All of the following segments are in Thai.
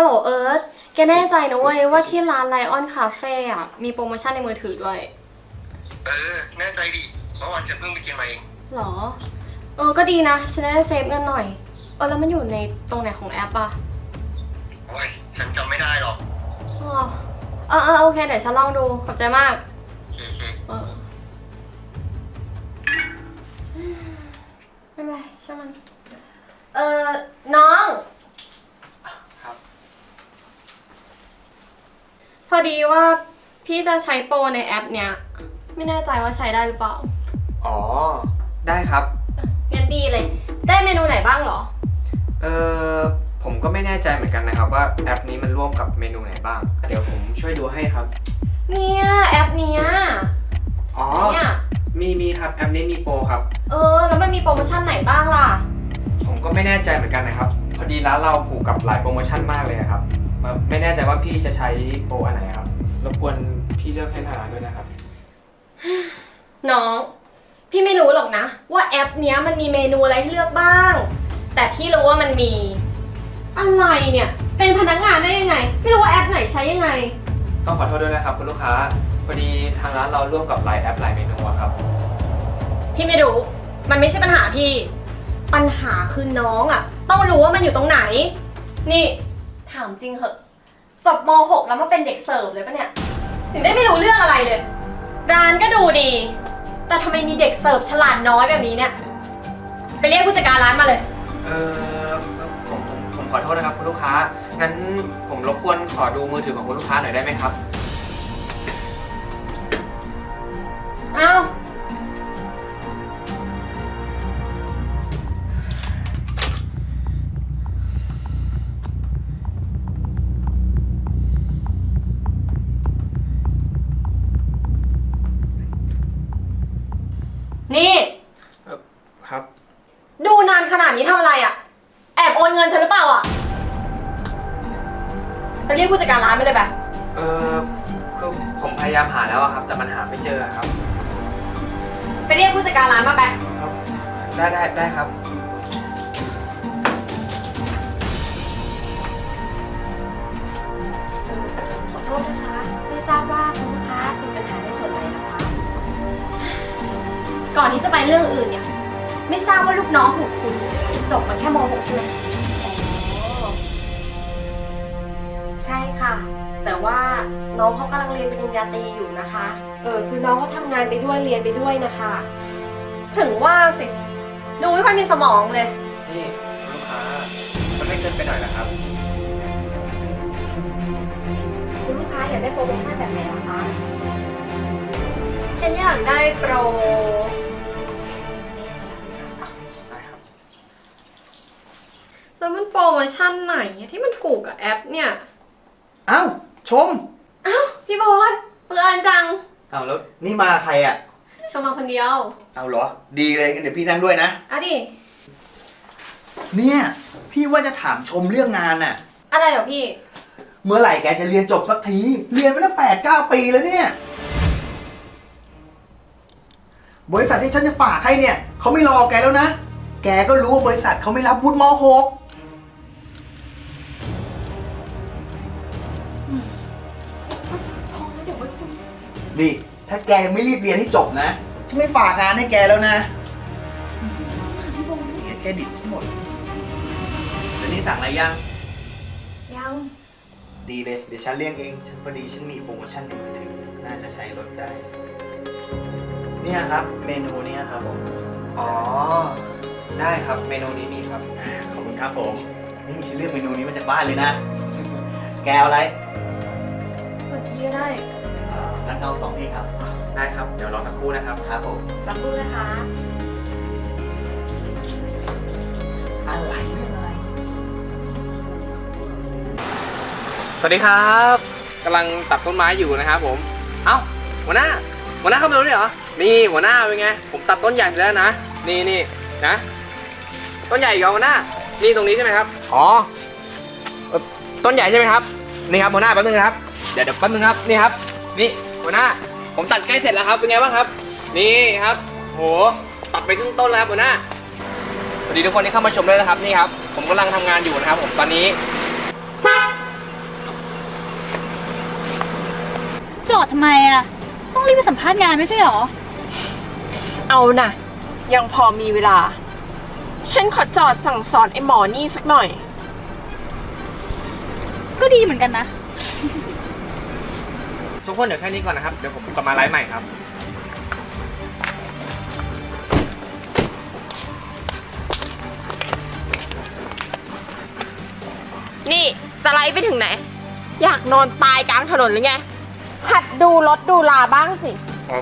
ฮัลโหลเอิร์ธแกแน่ใจนะเว้ยว่าที่ร้านไลออนคาเฟ่อะมีโปรโมชั่นในมือถือด้วย เออ แน่ใจดิเมื่อวานฉันเพิ่งไปกินมาเอง หรอ เออ ก็ดีนะ ฉันจะได้เซฟเงินหน่อย เออ แล้วมันอยู่ในตรงไหนของแอปอะโอ้ยฉันจำไม่ได้หรอกอ๋อเออเออโอเค เดี๋ยวฉันลองดู ขอบใจมากโอเคโอเคเออไม่เป็นไรช่างมัน เออน้อง ครับ พ อดีว่าพี่จะใช้โปรในแอปเนี้ย ไม่แน่ใจว่าใช้ได้หรือเปล่าอ๋อ ได้ครับ งั้นดีเลย ได้เมนูไหนบ้างเหรอ เออผมก็ไม่แน่ใจเหมือนกันนะครับ ว่าแอปนี้มันร่วมกับเมนูไหนบ้าง เดี๋ยวผมช่วยดูให้ครับ เนี่ยแอปเนี้ยอ๋อ เนี่ยมีมีครับแอปนี้มีโปรครับ เออ แล้วมันมีโปรโมชั่นไหนบ้างล่ะ ผมก็ไม่แน่ใจเหมือนกันนะครับ พอดีร้านเราผูกกับหลายโปรโมชั่นมากเลยนะครับมา ไม่แน่ใจว่าพี่จะใช้โปรอันไหนครับ รบกวนพี่เลือกให้ทางร้านด้วยนะครับ น้อง พี่ไม่รู้หรอกนะ ว่าแอปเนี้ยมันมีเมนูอะไรให้เลือกบ้าง แต่พี่รู้ว่ามันมี อะไรเนี่ย เป็นพนักงานได้ยังไง ไม่รู้ว่าแอปไหนใช้ยังไง ต้องขอโทษด้วยนะครับคุณลูกค้า พอดีทางร้านเราร่วมกับหลายแอปหลายเมนูอะครับ พี่ไม่รู้ มันไม่ใช่ปัญหาพี่ ปัญหาคือน้องอะต้องรู้ว่ามันอยู่ตรงไหน นี่ ถามจริงเหอะจบม .6 แล้วมาเป็นเด็กเสิร์ฟเลยปะเนี่ย ถึงได้ไม่รู้เรื่องอะไรเลย ร้านก็ดูดี แต่ทำไมมีเด็กเสิร์ฟฉลาดน้อยแบบนี้เนี่ย ไปเรียกผู้จัดการร้านมาเลย เออผมผมผมขอโทษนะครับคุณลูกค้า งั้นผมรบกวนขอดูมือถือของคุณลูกค้าหน่อยได้ไหมครับ เลยไปเออคือผมพยายามหาแล้วอะครับ แต่มันหาไม่เจออะครับ ไปเรียกผู้จัดการร้านมาไป ครับ ได้ได้ได้ครับ ขอโทษนะคะ ไม่ทราบว่าคุณลูกค้ามีปัญหาในส่วนไหนนะคะ ก่อนที่จะไปเรื่องอื่นเนี่ย ไม่ทราบว่าลูกน้องของคุณจบมาแค่ม .6 ใช่ไหม แต่ว่าน้องเขากำลังเรียนปริญญาตรีอยู่นะคะ เออคือน้องเขาทำงานไปด้วยเรียนไปด้วยนะคะ ถึงว่าสิ ดูไม่ค่อยมีสมองเลย นี่คุณลูกค้า มันไม่เกินไปหน่อยนะครับ คุณลูกค้าอยากได้โปรโมชั่นแบบไหนนะคะ ฉันอยากได้โปร ได้ครับ แล้วมันโปรโมชั่นไหนที่มันถูกกับแอปเนี่ยเอ้าชมอ้าวพี่บอลเพื่อนจังเอาแล้วนี่มาใครอะ ชมมาคนเดียว เอาเหรอ ดีเลยงั้นเดี๋ยวพี่นั่งด้วยนะอะดิ เนี่ย พี่ว่าจะถามชมเรื่องงานน่ะ อะไรเหรอพี่ เมื่อไหร่แกจะเรียนจบสักที เรียนมาตั้งแปดเก้าปีแล้วเนี่ย บริษัทที่ฉันจะฝากให้เนี่ย เขาไม่รอแกแล้วนะ แกก็รู้ว่าบริษัทเขาไม่รับวุฒิมหก นี่ถ้าแกยังไม่รีบเรียนให้จบนะ ฉันไม่ฝากงานให้แกแล้วนะเสียเครดิตทั้งหมดแล้วนี่สั่งอะไรยัง ยังดีเลย เดี๋ยวฉันเลี้ยงเอง ฉันพอดีฉันมีโปรโมชั่นในมือถือ น่าจะใช้ลดได้ เนี่ยครับ เมนูเนี่ยครับผม อ๋อ ได้ครับ เมนูนี้มีครับ ขอบคุณครับผม นี่ฉันเลือกเมนูนี้มาจากบ้านเลยนะ แกเอาอะไรเมื่อกี้ก็ได้อ่า งั้นเอาสองที่ครับ ได้ครับ เดี๋ยวรอสักครู่นะครับ ครับผม สักครู่นะคะ อะไรเรื่องอะไร สวัสดีครับกำลังตัดต้นไม้อยู่นะครับผม เอ้าหัวหน้า หัวหน้าเข้ามาดูด้วยเหรอ นี่หัวหน้าเป็นไง ผมตัดต้นใหญ่เสร็จแล้วนะ นี่นี่นะ ต้นใหญ่อีกเหรอหัวหน้า นี่ตรงนี้ใช่ไหมครับ อ๋อเอ่อต้นใหญ่ใช่ไหมครับ นี่ครับหัวหน้าแป๊บนึงนะครับ เดี๋ยวเดี๋ยวแป๊บนึงครับ นี่ครับ นี่ หัวหน้า ผมตัดใกล้เสร็จแล้วครับ เป็นไงบ้างครับ นี่ครับ โห ตัดไปครึ่งต้นแล้วครับหัวหน้า สวัสดีทุกคนที่เข้ามาชมด้วยนะครับ นี่ครับ ผมกำลังทำงานอยู่นะครับ ผมตอนนี้ จอดทำไมอะต้องรีบไปสัมภาษณ์งานไม่ใช่หรอ เอาน่ะยังพอมีเวลา ฉันขอจอดสั่งสอนไอ้หมอนี่สักหน่อย ก็ดีเหมือนกันนะ ทุกคนเดี๋ยวแค่นี้ก่อนนะครับ เดี๋ยวผมกลับมาไลฟ์ใหม่ครับนี่จะไล่ไปถึงไหน อยากนอนตายกลางถนนหรือไง หัดดูรถดูลาบ้างสิขอ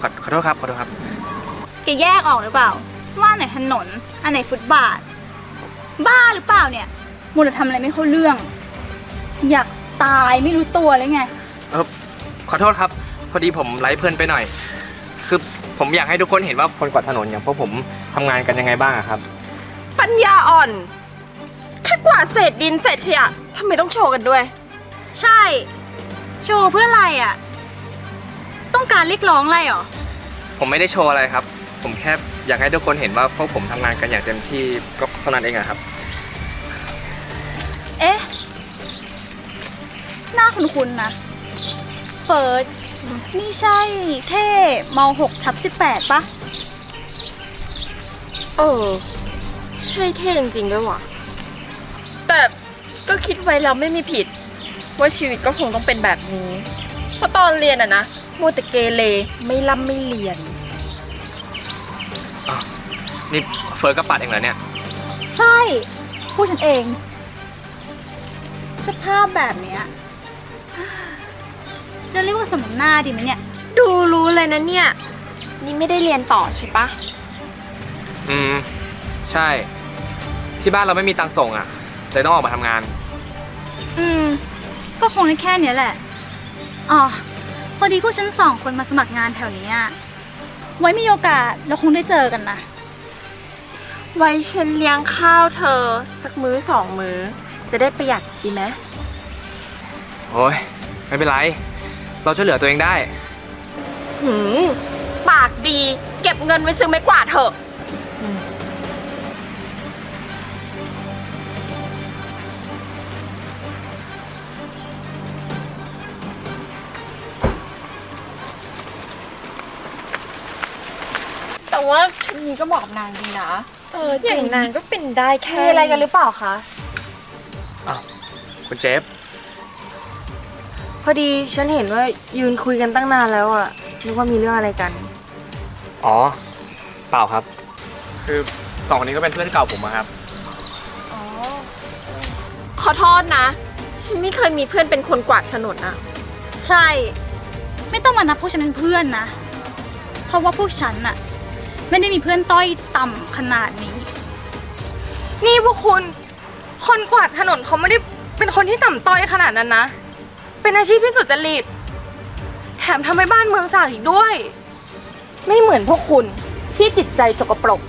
ขอขอโทษครับขอโทษครับ แกแยกออกหรือเปล่า ว่าอันไหนถนน อันไหนฟุตบาท บ้าหรือเปล่าเนี่ยมัวแต่ทำอะไรไม่เข้าเรื่อง อยากตายไม่รู้ตัวเลยไง เออขอโทษครับ พอดีผมไลฟ์เพลินไปหน่อย คือผมอยากให้ทุกคนเห็นว่าคนกวาดถนนอย่างพวกผมทำงานกันยังไงบ้างอะครับ ปัญญาอ่อน แค่กวาดเศษดินเศษขยะทำไมต้องโชว์กันด้วย ใช่ โชว์เพื่ออะไรอะต้องการเรียกร้องอะไรหรอ ผมไม่ได้โชว์อะไรครับ ผมแค่อยากให้ทุกคนเห็นว่าพวกผมทำงานกันอย่างเต็มที่ก็เท่านั้นเองอะครับ เอ๊ะ หน้าคุ้นๆนะ เฟิร์สนี่ใช่เท่ม6ทับ18ปะเออใช่เท่จริงๆด้วยว่ะ แต่ก็คิดไว้แล้วไม่มีผิด ว่าชีวิตก็คงต้องเป็นแบบนี้ เพราะตอนเรียนอะนะมัวแต่เกเรไม่ร่ำไม่เรียนนี่เฟิร์สก็ปัดเองเหรอเนี่ย ใช่ พูดฉันเอง สภาพแบบเนี้ย จะเรียกว่าสมน้ำหน้าดีไหมเนี่ย ดูรู้เลยนะเนี่ย นี่ไม่ได้เรียนต่อใช่ปะอืม ใช่ ที่บ้านเราไม่มีตังค์ส่งอะเลยต้องออกมาทำงาน อืม ก็คงได้แค่เนี้ยแหละ อ๋อ พอดีพวกฉันสองคนมาสมัครงานแถวนี้อะไว้มีโอกาสเราคงได้เจอกันนะ ไว้ฉันเลี้ยงข้าวเธอ สักมื้อสองมื้อ จะได้ประหยัดดีไหมโอ้ย ไม่เป็นไร เราช่วยเหลือตัวเองได้ หืมปากดี เก็บเงินไว้ซื้อไม้กวาดเถอะ แต่ว่าชุดนี้ก็เหมาะกับนางดีนะ เอออย่างนางก็เป็นได้แค่มีอะไรกันหรือเปล่าคะอ้าวคุณเจฟ พอดีฉันเห็นว่ายืนคุยกันตั้งนานแล้วอะนึกว่ามีเรื่องอะไรกัน อ๋อ เปล่าครับ คือสองคนนี้ก็เป็นเพื่อนเก่าผมอะครับขอโทษนะ ฉันไม่เคยมีเพื่อนเป็นคนกวาดถนนอะใช่ ไม่ต้องมานับพวกฉันเป็นเพื่อนนะ เพราะว่าพวกฉันน่ะ ไม่ได้มีเพื่อนต้อยต่ำขนาดนี้ นี่พวกคุณ คนกวาดถนนเขาไม่ได้เป็นคนที่ต่ำต้อยขนาดนั้นนะ เป็นอาชีพที่สุดจริต แถมทำให้บ้านเมืองสร้างอีกด้วย ไม่เหมือนพวกคุณที่จิตใจสกปรก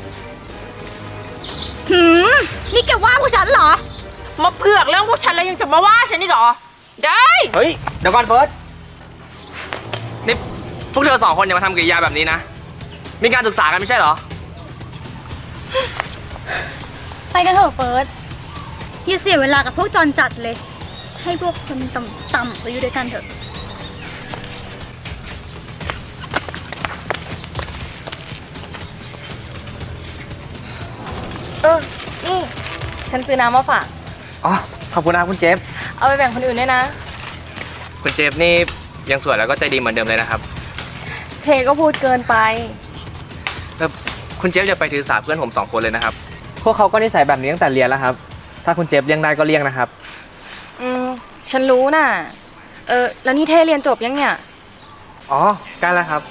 หืม นี่แกว่าพวกฉันเหรอ มาเผือกเรื่องพวกฉันแล้วยังจะมาว่าฉันอีกเหรอ ได้ เฮ้ย เดี๋ยวก่อนเฟิร์สนี่พวกเธอสองคนอย่ามาทำกิริยาแบบนี้นะ มีการศึกษากันไม่ใช่เหรอ ไปกันเถอะเฟิร์สอย่าเสียเวลากับพวกจรจัดเลย ให้พวกคนต่ำๆไปอยู่ด้วยกันเถอะ เออ นี่ ฉันซื้อน้ำมาฝาก อ๋อ ขอบคุณนะครับคุณเจฟ เอาไปแบ่งคนอื่นด้วยนะ คุณเจฟนี่ยังสวยแล้วก็ใจดีเหมือนเดิมเลยนะครับเทก็พูดเกินไป แล้วคุณเจฟอย่าไปถือสาเพื่อนผมสองคนเลยนะครับ พวกเขาก็นิสัยแบบนี้ตั้งแต่เรียนแล้วครับ ถ้าคุณเจฟเลี่ยงได้ก็เลี่ยงนะครับ อืม ฉันรู้น่ะ เออ แล้วนี่เทเรียนจบยังเนี่ย อ๋อใกล้แล้วครับ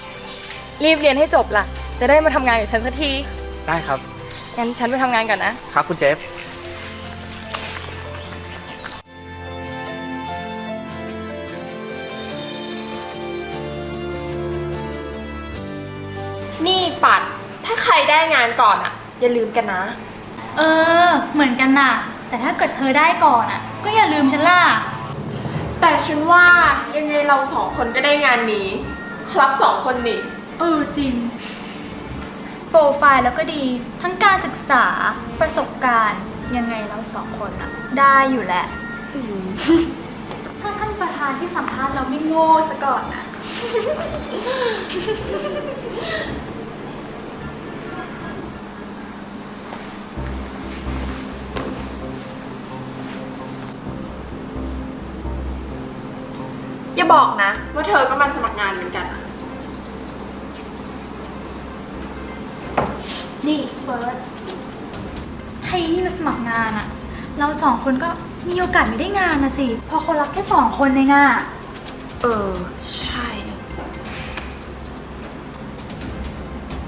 รีบเรียนให้จบล่ะ จะได้มาทำงานกับฉันสักที ได้ครับ งั้นฉันไปทำงานก่อนนะ ครับคุณเจฟ นี่ปัด ถ้าใครได้งานก่อนอะอย่าลืมกันนะ เออ เหมือนกันน่ะ แต่ถ้าเกิดเธอได้ก่อนอะ ก็อย่าลืมฉันล่ะ แต่ฉันว่ายังไงเราสองคนก็ได้งานนี้ ครับสองคนนี่ เออจริง โปรไฟล์แล้วก็ดี ทั้งการศึกษาประสบการณ์ยังไงเราสองคนอะได้อยู่แหละ ถ้าท่านประธานที่สัมภาษณ์เราไม่โง่ซะก่อนนะ บอกนะ ว่าเธอก็มาสมัครงานเหมือนกันอะนี่เฟิร์สไทยนี่มาสมัครงานอะเราสองคนก็มีโอกาสไม่ได้งานนะสิเพอเขารับแค่สองคนเองอะเออ ใช่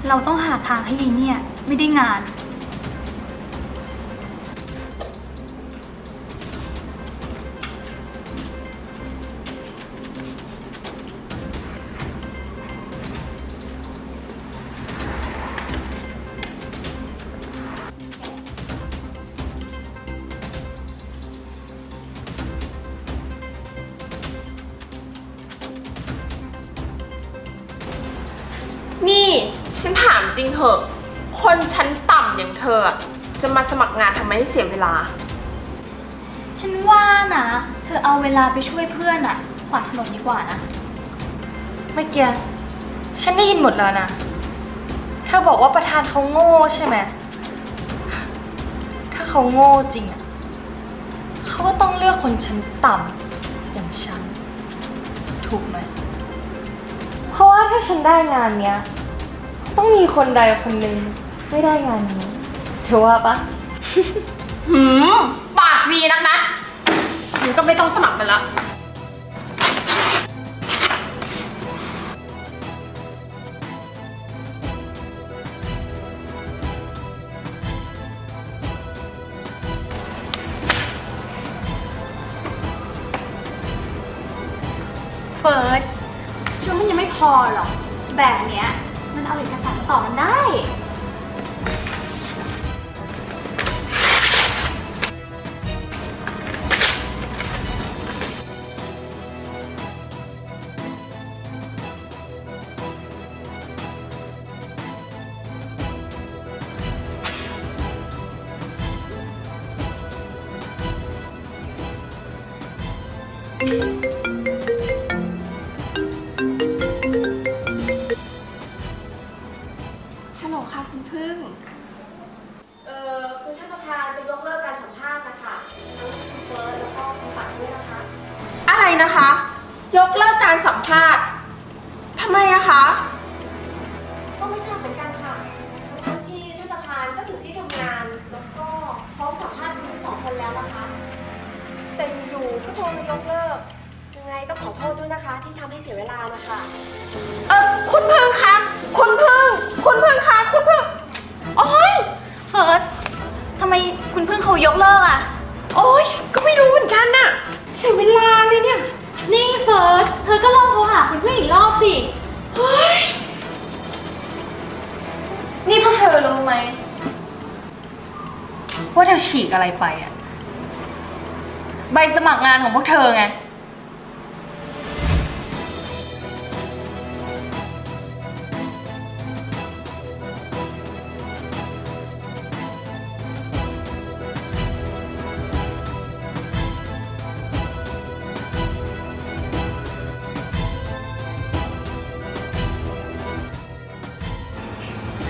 เราต้องหาทางให้ยีเนี่ย ไม่ได้งาน ฉันถามจริงเหอะ คนชั้นต่ำอย่างเธออะจะมาสมัครงานทำไมให้เสียเวลา ฉันว่านะ เธอเอาเวลาไปช่วยเพื่อนอะกวาดถนนดีกว่านะ เมื่อกี้ฉันได้ยินหมดแล้วนะ เธอบอกว่าประธานเขาโง่ใช่ไหม ถ้าเขาโง่จริงอะเขาก็ต้องเลือกคนชั้นต่ำอย่างฉัน ถูกไหม เพราะว่าถ้าฉันได้งานเนี้ย ต้องมีคนใดคนหนึ่งไม่ได้งานนี้เธอว่าปะ หืม ปากดีนักนะมันก็ไม่ต้องสมัครมันละ เฟิร์สชุดมันยังไม่พอหรอกแบบเนี้ย มันเอาเอกสารมาต่อมันได้ฮั อยู่ๆก็โทรมายกเลิก ยังไงต้องขอโทษด้วยนะคะ ที่ทำให้เสียเวลานะคะ เออคุณพึ่งคะคุณพึ่ง คุณพึ่งคะคุณพึ่งโอ๊ยเฟิร์สทำไมคุณเพิ่งเขายกเลิกอะโอ๊ย ก็ไม่รู้เหมือนกันน่ะ เสียเวลาเลยเนี่ย นี่เฟิร์สเธอก็ลองโทรหาคุณเพื่อนอีกรอบสินี่พวกเธอรู้ไหมว่าเธอฉีกอะไรไปอะ ใบสมัครงานของพวกเธอไง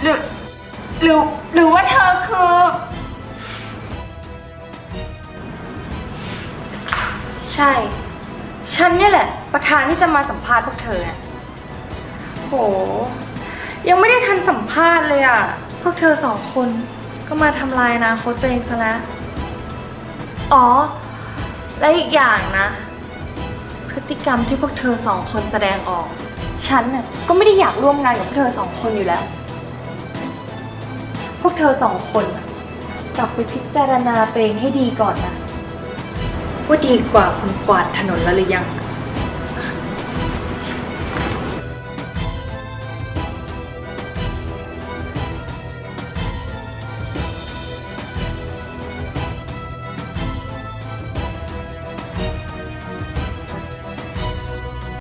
หรือหรือหรือว่าเธอคือ ใช่ ฉันเนี่ยแหละ ประธานที่จะมาสัมภาษณ์พวกเธอน่ะโห ยังไม่ได้ทันสัมภาษณ์เลยอะ พวกเธอสองคนก็มาทำลายอนาคตตัวเองซะแล้ว อ๋อ และอีกอย่างนะ พฤติกรรมที่พวกเธอสองคนแสดงออก ฉันน่ะก็ไม่ได้อยากร่วมงานกับพวกเธอสองคนอยู่แล้ว พวกเธอสองคนน่ะกลับไปพิจารณาตัวเองให้ดีก่อนนะ ว่าดีกว่าคนกวาดถนนแล้วหรือยัง